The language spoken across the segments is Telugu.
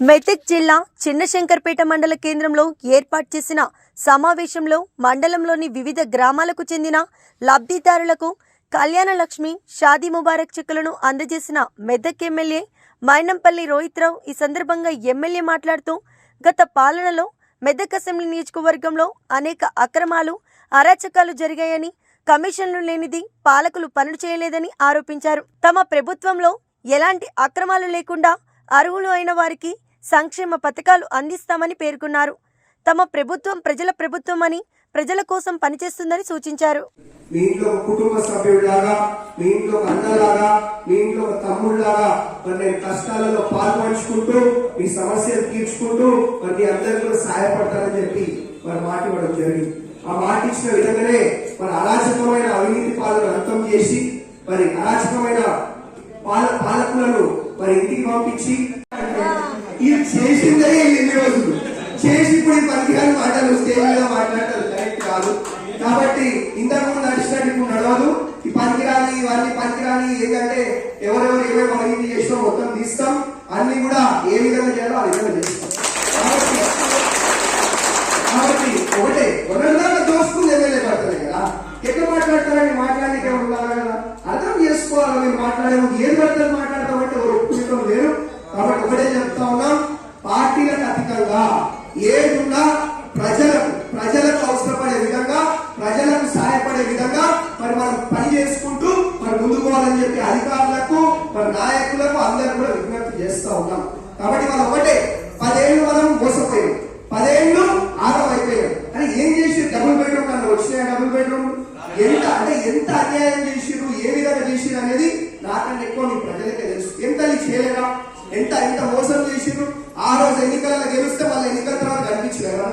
మెదక్ జిల్లా చిన్నశంకర్పేట మండల కేంద్రంలో ఏర్పాటు చేసిన సమావేశంలో మండలంలోని వివిధ గ్రామాలకు చెందిన లబ్ధిదారులకు కళ్యాణ లక్ష్మి షాదీ ముబారక్ చెక్కులను అందజేసిన మెదక్ ఎమ్మెల్యే మైనంపల్లి రోహిత్రావు ఈ సందర్భంగా ఎమ్మెల్యే మాట్లాడుతూ గత పాలనలో మెదక్ అసెంబ్లీ నియోజకవర్గంలో అనేక అక్రమాలు అరాచకాలు జరిగాయని కమిషన్లు లేనిది పాలకులు పనులు చేయలేదని ఆరోపించారు. తమ ప్రభుత్వంలో ఎలాంటి అక్రమాలు లేకుండా అర్హులు అయిన వారికి సంక్షేమ పథకాలు అందిస్తామని పేర్కొన్నారు. తమ ప్రభుత్వం ప్రజల ప్రభుత్వం అని ప్రజల కోసం పనిచేస్తుందని సూచించారు. మీ ఇంట్లో కుటుంబ సభ్యుడిలాగా మీ ఇంట్లో అన్నలాగా మీ ఇంట్లో ఒక తమ్ముడిలాగా మరి నేను కష్టాలలో పాల్పంచుకుంటూ మీ సమస్యలు తీర్చుకుంటూ మరి మీ అందరికీ కూడా సహాయపడతానని చెప్పి మరి మాట ఇవ్వడం జరిగింది. ఆ మాట ఇచ్చిన విధంగానే మరి అరాచకమైన అవినీతి పాలన అంతం చేసి మరి అరాచకమైన పాల పాలకులను మరి ఇంటికి పంపించి ఇది చేసిందే ఎన్ని రోజులు? చేసి ఇప్పుడు ఈ పనికిరాని మాటలు స్టేజ్ మాట్లాడటం కరెక్ట్ కాదు. కాబట్టి ఇంతకుముందు నడిచినట్టు ఇప్పుడు నడవదు. ఈ పనికిరాని ఇవన్నీ పనికిరాని ఏంటంటే ఎవరెవరు ఏమేమి అవినీతి చేసినా మొత్తం తీస్తాం. అన్ని కూడా ఏ విధంగా చేయాలో ఆ విధంగా చేస్తాం. కాబట్టి ఒకటే ఒకరిదాకా దోసుకుని ఎమ్మెల్యే పడతారు కదా. ఎట్లా మాట్లాడతారని మాట్లాడడానికి ఎవరు కదా. అర్థం చేసుకోవాలి మీరు మాట్లాడే ముందు ఏది పడుతుంది మాట్లాడతామంటే ఎవరు ఒప్పుకుంటాం లేరు కాబట్టి ఒకటే చెప్తా ఉన్నాం పార్టీలకు అతీతంగా ఏదున్నా ప్రజలకు ప్రజలకు అవసరపడే విధంగా ప్రజలకు సహాయపడే విధంగా మరి మనం పని చేసుకుంటూ మరి ముందుకు పోవాలని చెప్పి అధికారులకు మరి నాయకులకు అందరూ కూడా విజ్ఞప్తి చేస్తూ ఉన్నాం. కాబట్టి మనం ఒకటే పదేళ్ళు మనం మోసపోయాం. పదేళ్ళు ఆగం అయిపోయాం. అని ఏం చేసి డబుల్ బెడ్రూమ్ అన్న వచ్చినాయి డబుల్ బెడ్రూమ్? ఎంత అంటే ఎంత అన్యాయం చేసిరు ఏ విధంగా చేసిరు అనేది నాకంటే ఎక్కువ నీ ప్రజలకే తెలుసు. ఎంత ఇది చేయలేరా ఎంత ఎంత మోసం చేసిరు ఆ రోజు ఎన్నికలలో గెలిస్తే వాళ్ళ ఎన్నికల తర్వాత కనిపించారు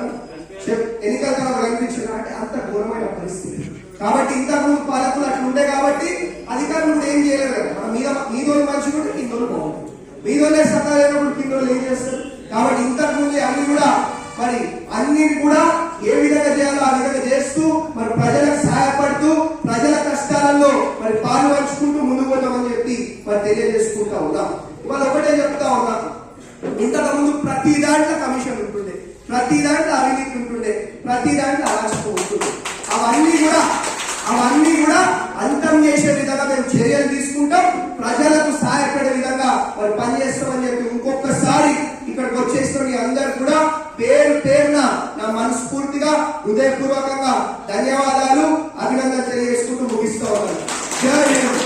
ఘోరమైన పరిస్థితి. కాబట్టి ఇంతకుముందు పాలకులు అట్లా ఉండే కాబట్టి అధికారులు కూడా ఏం చేయలేరు కదా. మన మీద మీదోళ్ళు మంచిగా ఉంటే కిందోళ్ళు బాగుంటుంది. మీదోళ్ళే సత్తా లేనప్పుడు కిందోళ్ళు ఏం చేస్తారు? కాబట్టి ఇంతకుముందు అన్ని కూడా మరి అన్ని కూడా ఏ విధంగా చేయాలో ఆ విధంగా చేస్తూ మరి ప్రజలకు సహాయపడుతూ ప్రజల కష్టాలలో మరి పాలు పంచుకుంటూ ముందుకు పోతామని చెప్పి మరి తెలియజేసుకుంటా ఉన్నాం. ఇవాళ ఒకటే చెప్తా ఉన్నాం ఇంతకు ముందు ప్రతి దాంట్లో కమిషన్ ఉంటుండే. ప్రతి దాంట్లో అవినీతి ప్రతి దాంట్లో అరాచకం అవన్నీ కూడా అవన్నీ కూడా అంతం చేసే విధంగా మేము చర్యలు తీసుకుంటాం. ప్రజలకు సహాయపడే విధంగా వారు పనిచేస్తామని చెప్పి ఇంకొకసారి ఇక్కడికి వచ్చేసిన మీ అందరు కూడా పేరు పేరున నా మనస్ఫూర్తిగా హృదయపూర్వకంగా ధన్యవాదాలు అభినందన తెలియజేసుకుంటూ ముగిస్తూ ఉన్నాను.